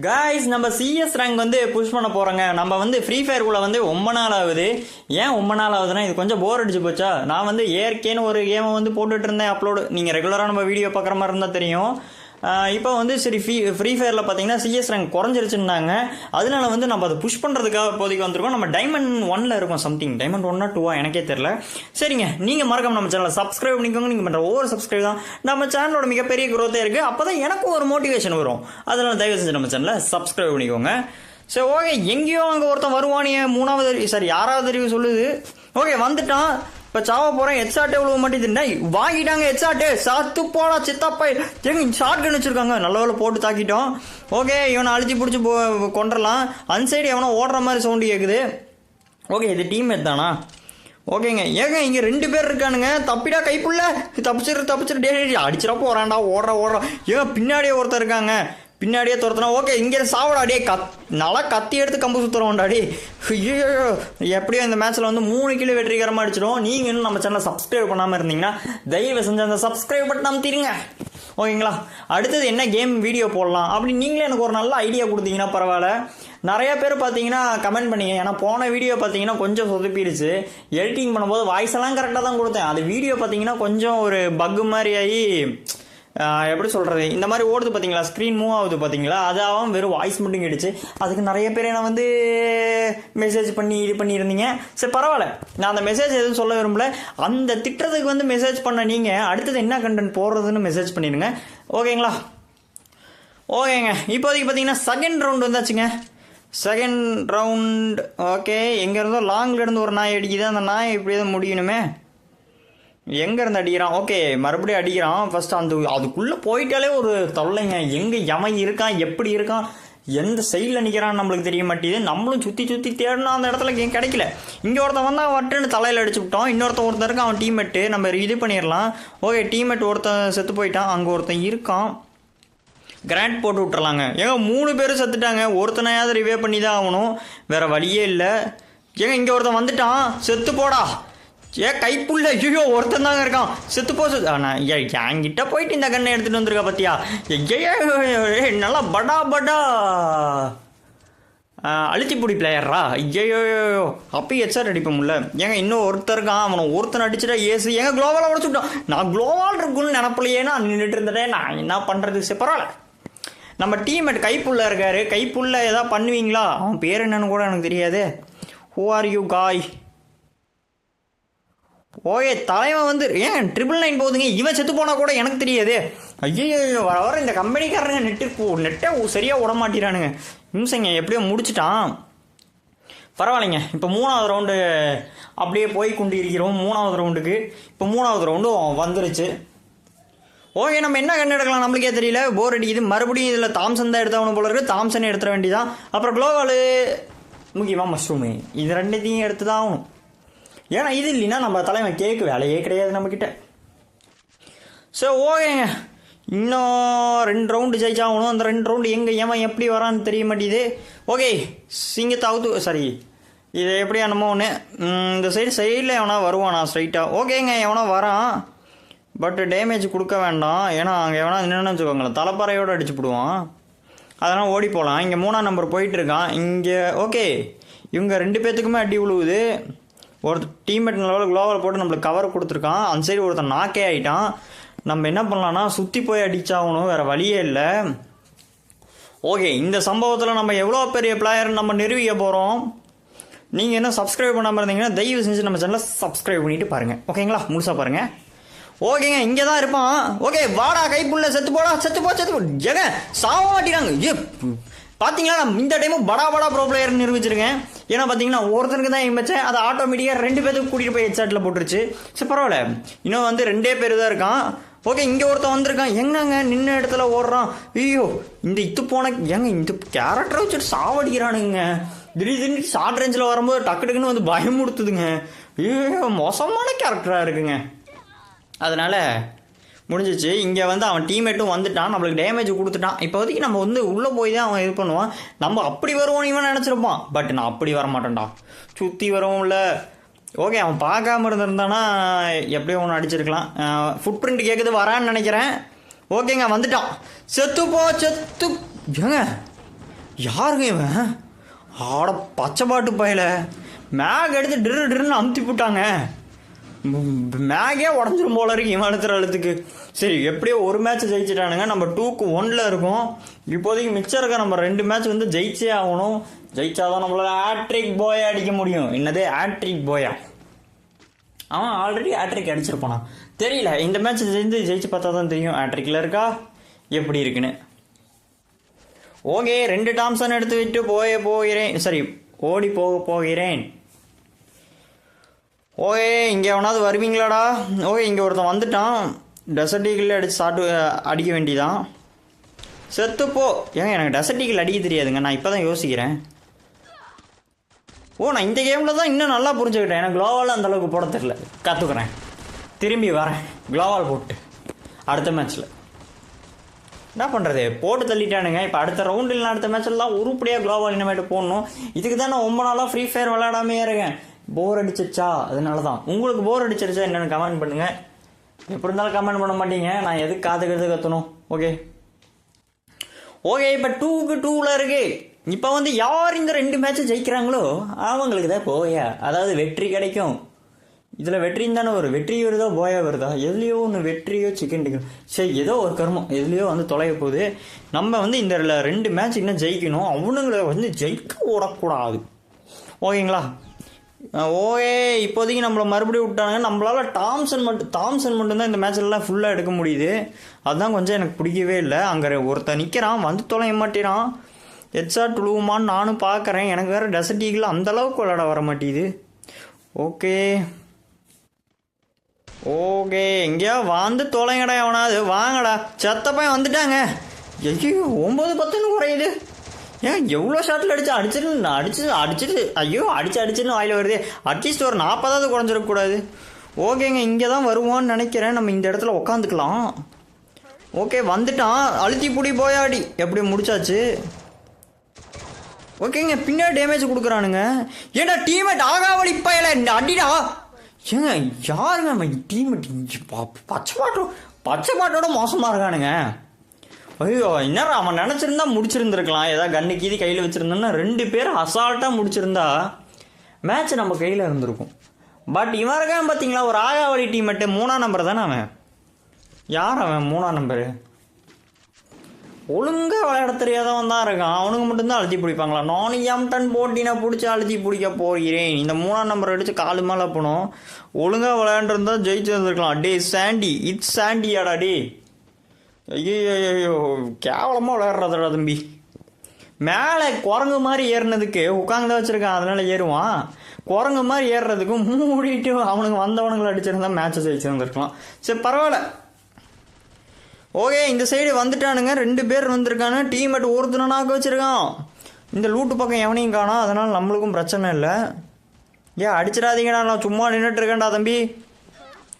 Guys நம்ம CS rank வந்து push பண்ண போகிறோங்க நம்ம வந்து ஃப்ரீ ஃபயர் ஃபயர்க்குள்ளே வந்து ரொம்ப நாள் ஆகுது. ஏன் ரொம்ப நாள் ஆகுதுன்னா இது கொஞ்சம் போர் அடிச்சு போச்சா? நான் வந்து ஏற்கேன்னு ஒரு கேமை வந்து போட்டுட்டு இருந்தேன் அப்லோடு நீங்கள் ரெகுலராக நம்ம வீடியோ பார்க்குற மாதிரி இருந்தால் தெரியும். இப்போ வந்து சரி ஃப்ரீ ஃப்ரீ ஃபயரில் பார்த்தீங்கன்னா சிஎஸ் ரேங்க் குறைஞ்சிருச்சுன்னாங்க. அதனால வந்து நம்ம அதை புஷ் பண்ணுறதுக்காக இப்போதைக்கு வந்திருக்கோம். நம்ம டைமண்ட் ஒன்ல இருக்கோம் சம்திங் டைமண்ட் ஒன்னா டூவா எனக்கே தெரில சரிங்க நீங்கள் மறக்காம நம்ம சேனலை சப்ஸ்கிரைப் பண்ணிக்கோங்க. நீங்கள் பண்ணுற ஒவ்வொரு சப்ஸ்கிரைப் தான் நம்ம சேனலோட மிகப்பெரிய growth-ஏ இருக்குது அப்போ தான் எனக்கும் ஒரு மோட்டிவேஷன் வரும். அதனால் தயவு செஞ்சு நம்ம சேனலை சப்ஸ்கிரைப் பண்ணிக்கோங்க. சரி ஓகே எங்கேயோ அங்கே ஒருத்தன் வருவானே மூணாவது சாரி ஆறாவது அறிவு சொல்லுது. ஓகே வந்துட்டான். இப்போ சாவ போகிறேன் ஹெட்ஷாட்டே எவ்வளோ மாட்டேது வாங்கிட்டாங்க ஹெட்ஷாட்டு சாத்து போடா சித்தாப்பா. எங்க ஷார்ட் கன் வச்சிருக்காங்க. நல்ல வேலை போட்டு தாக்கிட்டோம். ஓகே இவனை அழுத்தி பிடிச்சி போ கொண்டுடலாம் அன்சைடு எவனோ ஓடுற மாதிரி சவுண்டு கேட்குது ஓகே இது டீம் தானா? ஓகேங்க ஏங்க இங்கே ரெண்டு பேர் இருக்கானுங்க. தப்பிடா கைப்புள்ள தப்பிச்சிரு தப்பிச்சிரு. டே டே, அடிச்சிட போறான்டா. ஓடுற ஓடுற. ஏங்க பின்னாடியே ஒருத்தர் இருக்காங்க. பின்னாடியே துரத்துனா ஓகே இங்கே சாவடா டே கத் நல்லா கத்தி எடுத்து கம்பு சுற்றுறோம்டா டே ஐயோ எப்படியோ இந்த மேட்ச்சில் வந்து மூணு கிலோ வெற்றிகரமாக அடிச்சிடும் நீங்கள் இன்னும் நம்ம சேனலை சப்ஸ்கிரைப் பண்ணாமல் இருந்தீங்கன்னா தயவு செஞ்சு அந்த சப்ஸ்கிரைப் பட்டன் அமுத்திடுங்க. ஓகேங்களா? அடுத்தது என்ன கேம் வீடியோ போடலாம்? அப்படி நீங்களே எனக்கு ஒரு நல்ல ஐடியா கொடுத்தீங்கன்னா பரவாயில்ல. நிறைய பேர் பார்த்தீங்கன்னா கமெண்ட் பண்ணிங்க. ஏன்னா போன வீடியோ பார்த்தீங்கன்னா கொஞ்சம் சொதப்பிடுச்சு. எடிட்டிங் பண்ணும்போது வாய்ஸ் எல்லாம் கரெக்டாக தான் கொடுத்தேன். அது வீடியோ பார்த்தீங்கன்னா கொஞ்சம் ஒரு பக்கு மாதிரி ஆகி எப்படி சொல்கிறது இந்த மாதிரி ஓடுது பார்த்தீங்களா ஸ்க்ரீன் மூவ் ஆகுது பார்த்தீங்களா அதாவும் வெறும் வாய்ஸ் மட்டும் கேட்டுச்சு. அதுக்கு நிறைய பேர் என்ன வந்து மெசேஜ் பண்ணி இது பண்ணியிருந்தீங்க. சரி பரவாயில்ல. நான் அந்த மெசேஜ் எதுவும் சொல்ல விரும்பல. அந்த திட்டத்துக்கு வந்து மெசேஜ் பண்ண நீங்கள் அடுத்தது என்ன கண்டென்ட் போடுறதுன்னு மெசேஜ் பண்ணிடுங்க ஓகேங்களா ஓகேங்க இப்போதைக்கு பார்த்தீங்கன்னா செகண்ட் ரவுண்ட் வந்தாச்சுங்க. செகண்ட் ரவுண்ட் ஓகே எங்கே இருந்தோ லாங்கில் இருந்து ஒரு நாய் அடிக்குது. அந்த நாய் இப்படி தான் முடியணுமே. எங்கேருந்து அடிக்கிறான்? ஓகே மறுபடியும் அடிக்கிறான். ஃபஸ்ட்டு அந்த அதுக்குள்ளே போயிட்டாலே ஒரு தொல்லைங்க. எங்கே எவன் இருக்கான்? எப்படி இருக்கான்? எந்த சைடில் நிற்கிறான்னு நம்மளுக்கு தெரிய மாட்டேங்குது. நம்மளும் சுற்றி சுற்றி தேடினா அந்த இடத்துல ஏன் கிடைக்கல. இங்கே ஒருத்தன் வந்தால் வட்டுன்னு தலையில் அடிச்சு விட்டோம் இன்னொருத்தன் ஒருத்தருக்கு இருக்கான் அவன் டீம்மேட்டு நம்ம இது பண்ணிடலாம். ஓகே டீம்மேட் ஒருத்தன் செத்து போயிட்டான். அங்கே ஒருத்தன் இருக்கான். கிராண்ட் போட்டு விட்டுறலாங்க. ஏங்க மூணு பேரும் செத்துட்டாங்க. ஒருத்தனையாவது ரிவே பண்ணி தான் ஆகணும். வேறு வழியே இல்லை. ஏங்க இங்கே ஒருத்தன் வந்துட்டான். செத்து போடா. ஏ கைப்புள்ள ஐயோ ஒருத்தன் தாங்க இருக்கான். செத்து போ செத்து என்கிட்ட போயிட்டு இந்த கண்ணை எடுத்துட்டு வந்திருக்கா பத்தியா? ஐயோ நல்லா படா படா. அழுத்தி பிடி பிளேயரா ஐயோயோ அப்பயும் எச்ஆர் அடிப்போம்ல ஏங்க இன்னும் ஒருத்தர் இருக்கான். அவனை ஒருத்தன் அடிச்சுட்டா ஏசு. ஏங்க குளோவால் உடச்சுட்டான் நான் குளோவால் இருக்குன்னு நினப்பிலையே நின்றுட்டு இருந்துட்டேன். நான் என்ன பண்ணுறது சரி பரவாயில்ல. நம்ம டீம்மேட் கைப்புள்ள இருக்காரு. கைப்புள்ள ஏதாவது பண்ணுவீங்களா? அவன் பேர் என்னன்னு கூட எனக்கு தெரியாது. ஹூ ஆர் யூ காய் ஓயே தலைவன் வந்து ஏன் ட்ரிபிள் நைன் போகுதுங்க? இவன் செத்து போனால் கூட எனக்கு தெரியாது. ஐயோ வர வர இந்த கம்பெனிக்காரங்க நெட்டு நெட்டை சரியாக விட மாட்டேறானுங்க. நிமிஷங்க எப்படியோ முடிச்சிட்டான். பரவாயில்லைங்க. இப்போ மூணாவது ரவுண்டு அப்படியே போய் கொண்டு இருக்கிறோம். மூணாவது ரவுண்டுக்கு இப்போ மூணாவது ரவுண்டும் வந்துருச்சு. ஓகே நம்ம என்ன கண்ணு எடுக்கலாம்? நம்மளுக்கே தெரியல. போர் அடிக்குது. மறுபடியும் இதில் தாம்சன் தான் எடுத்தவனு போல இருக்குது தாம்சன் எடுத்துட வேண்டியதான் அப்புறம் குளோவாலு முக்கியமாக மஷ்ரூமு இது ரெண்டுத்தையும் எடுத்து தான் ஆகணும். ஏன்னா இது இல்லைன்னா நம்ம தலைவன் கேக்கு வேலையே கிடையாது நம்மக்கிட்ட சரி ஓகேங்க. இன்னும் ரெண்டு ரவுண்டு ஜெயிச்சாகணும். அந்த ரெண்டு ரவுண்டு எங்கே ஏன் எப்படி வரான்னு தெரிய மாட்டேங்குது. ஓகே சிங்கத்தாவது சாரி இது எப்படி என்னமோ ஒன்று இந்த சைடு சைடில் எவனா வருவானா ஸ்ட்ரைட்டாக ஓகேங்க எவனா வரான். பட் டேமேஜ் கொடுக்க வேண்டாம். ஏன்னா அங்கே எவனா நின்றுன்னு வச்சுக்கோங்களேன். தலைப்பறையோடு அடிச்சு விடுவான் அதனால் ஓடி போகலாம் இங்கே மூணாம் நம்பர் போயிட்டுருக்கான் இங்கே ஓகே இவங்க ரெண்டு பேர்த்துக்குமே அடி விழுவுது ஒருத்தர் டீம்மேட் லெவலில் குளோவல் போட்டு நம்மளுக்கு கவர் கொடுத்துருக்கான். அந்த சைடு ஒருத்தன் நாக்கே ஆகிட்டான் நம்ம என்ன பண்ணலாம்னா சுற்றி போய் அடிச்சாகணும். வேறு வழியே இல்லை. ஓகே இந்த சம்பவத்தில் நம்ம எவ்வளோ பெரிய பிளேயர் நம்ம நிரூபிக்க போகிறோம் நீங்கள் என்ன சப்ஸ்கிரைப் பண்ணாமல் இருந்தீங்கன்னா தயவு செஞ்சு நம்ம சேனலை சப்ஸ்கிரைப் பண்ணிவிட்டு பாருங்கள் ஓகேங்களா? முழுசாக பாருங்கள் ஓகேங்க இங்கே தான் இருப்பான். ஓகே வாடா கைப்புள்ள செத்து போடா செத்து போ செத்து போ. ஏங்க சாவ மாட்டேங்கிறாங்க பார்த்தீங்கன்னா நான் இந்த டைமும் படா படா ப்ரோ பிளேயர் நிரூபிச்சிருக்கேன். ஏன்னா பார்த்தீங்கன்னா ஒருத்தனுக்கு தான் எம்பிச்சேன் அதை ஆட்டோமேட்டிக்காக ரெண்டு பேருக்கு கூட்டிகிட்டு போய் ஹெட்சாட்டில் போட்டுருச்சு. சரி பரவாயில்ல. இன்னும் வந்து ரெண்டே பேர் தான் இருக்கான். ஓகே இங்கே ஒருத்தன் வந்திருக்கான். எங்கங்க நின்ன இடத்துல ஓடுறான். ஐயோ இந்த இத்து போன ஏங்க இந்த கேரக்டரை வச்சுட்டு சாவடிக்கிறானுங்க. திடீர் திடீர்னு ஷார்ட் ரேஞ்சில் வரும்போது டக்கு டக்குன்னு வந்து பயமுடுத்துதுங்க ஐயோ மோசமான கேரக்டராக இருக்குங்க. அதனால் முடிஞ்சிச்சு. இங்கே வந்து அவன் டீம்மேட்டும் வந்துட்டான். நம்மளுக்கு டேமேஜ் கொடுத்துட்டான். இப்போதைக்கு நம்ம வந்து உள்ளே போய் தான் அவன் இது பண்ணுவான். நம்ம அப்படி வருவோம் இவன் நினச்சிருப்பான். பட் நான் அப்படி வர மாட்டேன்டா சுற்றி வருவோம்ல ஓகே அவன் பார்க்காம இருந்திருந்தானா எப்படியோ ஒன்று அடிச்சிருக்கலாம். ஃபுட் பிரிண்ட் கேட்குது வரான்னு நினைக்கிறேன். ஓகேங்க வந்துட்டான். செத்துப்போ செத்து. ஏங்க? யாருங்க இவன்? ஆட பச்சை பாட்டு பயல. மேக் எடுத்து டிரு டிருன்னு அமுத்தி போட்டாங்க மேகே உடஞ்சிரும் போல இருக்கு இவன் அழுத்துற அழுத்துக்கு. சரி எப்படியோ ஒரு மேட்ச் ஜெயிச்சிட்டானுங்க. நம்ம டூக்கு ஒன்ல இருக்கோம். இப்போதைக்கு மிச்சம் இருக்க நம்ம ரெண்டு மேட்ச் வந்து ஜெயிச்சே ஆகணும். ஜெயிச்சாதான் நம்மளால ஆட்ரிக் போயா அடிக்க முடியும். என்னது? ஆட்ரிக் போயா அவன் ஆல்ரெடி ஆட்ரிக் அடிச்சிருப்பானா? தெரியல. இந்த மேட்ச் ஜெயிந்து ஜெயிச்சு பார்த்தா தான் தெரியும். ஆட்ரிக்கில் இருக்கா? எப்படி இருக்குன்னு. ஓகே ரெண்டு டாம்சன் எடுத்து விட்டு போய போகிறேன். சரி ஓடி போக போகிறேன். ஓகே இங்கே எவனாவது வருவீங்களாடா? ஓகே இங்கே ஒருத்தன் வந்துட்டான். டெசர்ட்டிகில் அடிச்சு சாட்டு அடிக்க வேண்டியதான். செத்துப்போ ஏங்க எனக்கு டெசர்ட்டிகில் அடிக்க தெரியாதுங்க. நான் இப்போ தான் யோசிக்கிறேன். ஓ நான் இந்த கேமில் தான் இன்னும் நல்லா புரிஞ்சுக்கிட்டேன். எனக்கு குளோவால் அந்தளவுக்கு போட தெரில கற்றுக்குறேன் திரும்பி வரேன். குளோவால் போட்டு. அடுத்த மேட்ச்சில் என்ன பண்ணுறது போட்டு தள்ளிட்டானுங்க. இப்போ அடுத்த ரவுண்டு இல்லை அடுத்த மேட்ச்லாம் உருப்படியாக க்ளோவால் இனிமேட்டு போடணும். இதுக்கு தான் நான் ரொம்ப நாளாக ஃப்ரீ ஃபயர் விளையாடாமே இருக்கேன். போர் அடிச்சிருச்சா? அதனால தான் உங்களுக்கு போர் அடிச்சிருச்சா என்னென்னு கமெண்ட் பண்ணுங்கள் எப்படி இருந்தாலும் கமெண்ட் பண்ண மாட்டீங்க. நான் எதுக்கு காத்துக்கிறது கற்றணும் ஓகே ஓகே இப்போ டூக்கு டூவில் இருக்கு. இப்போ வந்து யார் இந்த ரெண்டு மேட்ச்சை ஜெயிக்கிறாங்களோ அவங்களுக்கு தான் போயா அதாவது வெற்றி கிடைக்கும். இதில் வெற்றின்னு தானே வரும். வெற்றி வருதோ போயா வருதா? எதுலேயோ ஒன்று வெற்றியோ சிக்கன் டிக்கன் சரி ஏதோ ஒரு கர்மம். எதுலேயோ வந்து தொலைய போகுது. நம்ம வந்து இந்த ரெண்டு மேட்ச் இன்னும் ஜெயிக்கணும். அவனுங்களை வந்து ஜெயிக்க விடக்கூடாது. ஓகேங்களா ஓகே இப்போதைக்கு நம்மளை மறுபடியும் விட்டாங்க நம்மளால் டாம்சன் மட்டும் தாம்சன் மட்டும்தான் இந்த மேட்ச்லாம் ஃபுல்லாக எடுக்க முடியுது. அதுதான் கொஞ்சம் எனக்கு பிடிக்கவே இல்லை. அங்கே ஒருத்தன் நிற்கிறான் வந்து தொலைய மாட்டேறான். ஹெட்ஷாட் விழுவுமான்னு நானும் பார்க்குறேன். எனக்கு வேறு டெசர்ட் ஈகிள் அந்த அளவுக்கு வர மாட்டேங்குது. ஓகே ஓகே எங்கேயா வந்து தொலைங்கடா எவனாவது. வாங்கடா. செத்தப்பையன் வந்துட்டாங்க. ஐயோ ஒம்பது பத்துன்னு குறையுது. ஏன் எவ்வளோ ஷாட்டில் அடிச்சு அடிச்சிட்டு அடிச்சு அடிச்சிட்டு ஐயோ அடிச்சு அடிச்சுன்னு வாயில் வருது. அட்லீஸ்ட் ஒரு நாற்பதாவது குறைஞ்சிடக்கூடாது ஓகேங்க இங்கே தான் வருவோன்னு நினைக்கிறேன். நம்ம இந்த இடத்துல உக்காந்துக்கலாம். ஓகே வந்துட்டான். அழுத்தி பிடி போயாடி. எப்படி முடிச்சாச்சு? ஓகேங்க பின்னாடி டேமேஜ் கொடுக்குறானுங்க. ஏடா டீமேட் ஆகாவளி பயல. அடிடா. ஏங்க யாருங்க நம்ம டீமேட் பச்சை பாட்டோ பச்சை பாட்டோட மோசமாக இருக்கானுங்க. ஐயோ என்னடா அவன் நினச்சிருந்தா முடிச்சிருந்துருக்கலாம். ஏதாவது கண்ணு கீதி கையில் வச்சுருந்தோன்னா ரெண்டு பேர் அசால்ட்டாக முடிச்சிருந்தா மேட்ச் நம்ம கையில் இருந்திருக்கும். பட் இவன் இருக்கான் பார்த்தீங்களா ஒரு ஆகாவளி டீமெட்டு மூணாம் நம்பர் தானே அவன்? யார் அவன் மூணாம் நம்பரு ஒழுங்காக விளையாட தெரியாதவன் தான் இருக்கான். அவனுக்கு மட்டும்தான் அழுத்தி பிடிப்பாங்களா? நான் எம்டன் போட்டினா பிடிச்சி அழுத்தி பிடிக்க போகிறேன். இந்த மூணாம் நம்பர் அடித்து காலு மேலே போனோம். ஒழுங்காக விளையாண்டுருந்தா ஜெயிச்சு வந்துருக்கலாம் டே சாண்டி. இட்ஸ் சாண்டியாடா டே ஐயோ கேவலமாக விளையாடுறதுடா தம்பி. மேலே குரங்கு மாதிரி ஏறினதுக்கு உட்காந்து வச்சுருக்கான் அதனால் ஏறுவான். குரங்கு மாதிரி ஏறுறதுக்கு மூடிட்டு அவனுக்கு வந்தவனுங்களை அடிச்சிருந்தா மேட்சை ஜெயிச்சு சரி பரவாயில்ல. ஓகே இந்த சைடு வந்துட்டானுங்க. ரெண்டு பேர் வந்திருக்கானு டீமேட் ஒருத்தனாக்க வச்சிருக்கான். இந்த லூட்டு பக்கம் எவனையும் காணோம். அதனால் நம்மளுக்கும் பிரச்சனை இல்லை. ஏன் அடிச்சிடாதீங்கடா. நான் சும்மா நின்றுட்டு இருக்கேன்டா தம்பி.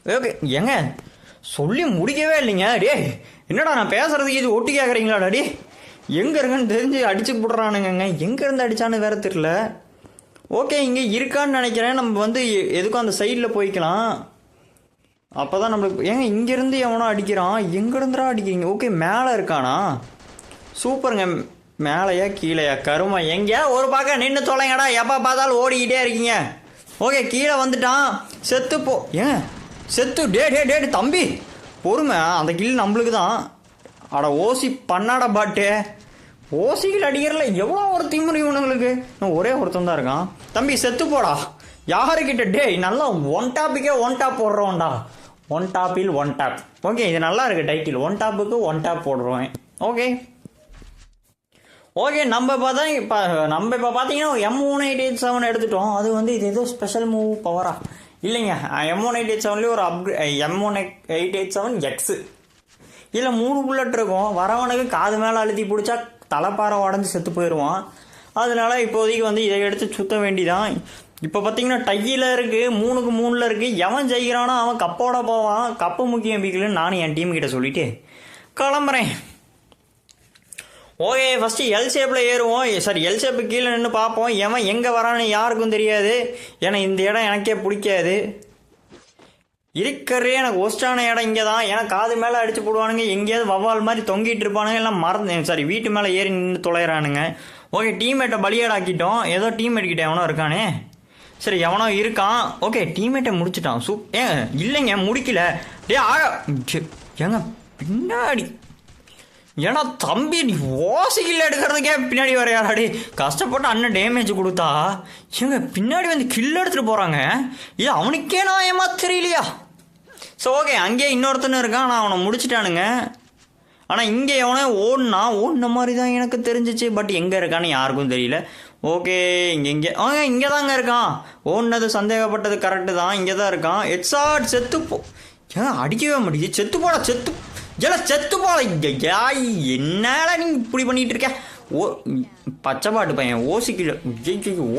ஓகே ஏங்க சொல்லி முடிக்கவே இல்லைங்க டேய். என்னடா நான் பேசுறதுக்கு இது ஒட்டி கேட்குறீங்களாடா டே எங்கே இருக்குன்னு தெரிஞ்சு அடிச்சு போடுறானுங்க எங்கே இருந்து அடிச்சான்னு வேற தெரியல. ஓகே இங்கே இருக்கான்னு நினைக்கிறேன். நம்ம வந்து எ- எதுக்கும் அந்த சைடில் போய்க்கலாம். அப்போ தான் நம்மளுக்கு ஏங்க இங்கேருந்து எவனோ அடிக்கிறான். எங்கேருந்துடா அடிக்கிறீங்க? ஓகே மேலே இருக்கானா? சூப்பருங்க. மேலேயா கீழேயா? கருமா எங்கேயா? ஒரு பார்க்க நின்று தொலைங்கடா. எப்போ பார்த்தாலும் ஓடிக்கிட்டே இருக்கீங்க. ஓகே கீழே வந்துட்டான். செத்துப்போ ஏன் செத்து டே டே டே தம்பி. பொறுமை அந்த கில் நம்மளுக்கு தான் அட ஓசி பண்ணாட பாட்டு. ஓசிகள் அடிக்கிறல எவ்வளோ ஒரு திமுறை இவனுங்களுக்கு? இன்னும் ஒரே ஒருத்தன் தான் இருக்கான். தம்பி செத்து போடா. யாருக்கிட்ட டேய் நல்லா ஒன் டாப்பிக்கே ஒன் டாப் போடுறோம்டா. ஒன் டாப்பில் ஒன் டாப் ஓகே இது நல்லா இருக்கு டைட்டில் ஒன் டாப்புக்கு ஒன் டாப் போடுறோம். ஓகே ஓகே நம்ம பார்த்தா இப்போ நம்ம இப்போ பார்த்தீங்கன்னா M one eight eight seven எடுத்துட்டோம். அது வந்து இது ஏதோ ஸ்பெஷல் மூவ் பவரா இல்லைங்க எம் ஒன் எயிட் எயிட் செவன்லேயே ஒரு upgrade M one eight eight seven X இதில் மூணு புல்லட் இருக்கும். வரவனுக்கு காது மேலே அழுத்தி பிடிச்சா தலைப்பாறை உடஞ்சி செத்து போயிடுவான் அதனால இப்போதைக்கு வந்து இதை எடுத்து சுத்த வேண்டிதான். இப்போ பார்த்தீங்கன்னா டையில் இருக்குது மூணுக்கு மூணில் இருக்குது எவன் ஜெயிக்கிறானோ அவன் கப்போட போவான். கப்பு முக்கியம் பிக்கலன்னு நானும் என் டீம் கிட்ட சொல்லிட்டு கிளம்புறேன். ஓகே ஃபஸ்ட்டு எல் ஷேப்பில் ஏறுவோம். சாரி எல் ஷேப்பு கீழே நின்று பார்ப்போம். எவன் எங்கே வரான்னு யாருக்கும் தெரியாது. ஏன்னா இந்த இடம் எனக்கே பிடிக்காது. இருக்கிறே எனக்கு ஒஸ்டான இடம் இங்கே தான் ஏன்னா காது மேலே அடித்து போடுவானுங்க. எங்கேயாவது வவ்வால் மாதிரி தொங்கிட்டு இருப்பானுங்க. எல்லாம் மறந்து சாரி வீட்டு மேலே ஏறி நின்று தொலைகிறானுங்க ஓகே டீம்மேட்டை பலியாடாக்கிட்டோம். ஏதோ டீம்மேட் கிட்ட எவனோ இருக்கானே. சரி எவனோ இருக்கான். ஓகே டீம்மேட்டை முடிச்சிட்டான். சூப் ஏங்க இல்லைங்க முடிக்கல. டே ஆக ஏங்க பின்னாடி. ஏன்னா தம்பி நீ ஓசையில் எடுக்கிறதுக்கே பின்னாடி வர யாராடி? கஷ்டப்பட்டு அண்ணன் டேமேஜ் கொடுத்தா? ஏங்க பின்னாடி வந்து கில் எடுத்துகிட்டு போகிறாங்க இது அவனுக்கே நான் ஏமா தெரியலையா? ஸோ ஓகே அங்கேயே இன்னொருத்தனும் இருக்கான். நான் அவனை முடிச்சிட்டானுங்க. ஆனால் இங்கே எவனே ஓடுனா ஓடின மாதிரி தான் எனக்கு தெரிஞ்சிச்சு. பட் எங்கே இருக்கான்னு யாருக்கும் தெரியல. ஓகே இங்கே இங்கே ஆ இங்கே தாங்க இருக்கான். ஓடினது சந்தேகப்பட்டது கரெக்டு தான். இங்கே தான் இருக்கான் எட்ஸாட் செத்து ஏன் அடிக்கவே மாட்டேங்குது. செத்து போடா செத்து ஜல செத்து போல ஜாய் என்னால நீ இப்படி பண்ணிட்டு இருக்க? ஓ பச்சை பாட்டு பையன் ஓசிக்கில்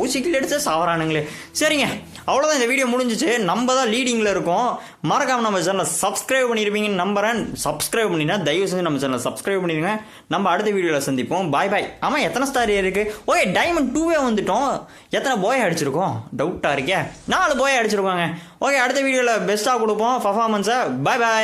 ஓசிக்கில் எடுத்து சாவறானுங்களே. சரிங்க அவ்வளோதான் இந்த வீடியோ முடிஞ்சிச்சு. நம்ம தான் லீடிங்கில் இருக்கோம். மறக்காம நம்ம சேனலை சப்ஸ்கிரைப் பண்ணியிருப்பீங்கன்னு நம்புறேன். சப்ஸ்கிரைப் பண்ணினா தயவு செஞ்சு நம்ம சேனலை சப்ஸ்கிரைப் பண்ணிடுங்க. நம்ம அடுத்த வீடியோவில் சந்திப்போம். பாய் பாய் ஆமாம் எத்தனை ஸ்டார் இருக்குது ஓகே டைமண்ட் டூவே வந்துட்டோம். எத்தனை போய் அடிச்சிருக்கோம்? டவுட்டாக இருக்கே. நாலு போய் அடிச்சிருக்கோங்க. ஓகே அடுத்த வீடியோவில் பெஸ்ட்டாக கொடுப்போம். பர்ஃபார்மன்ஸை பாய் பாய்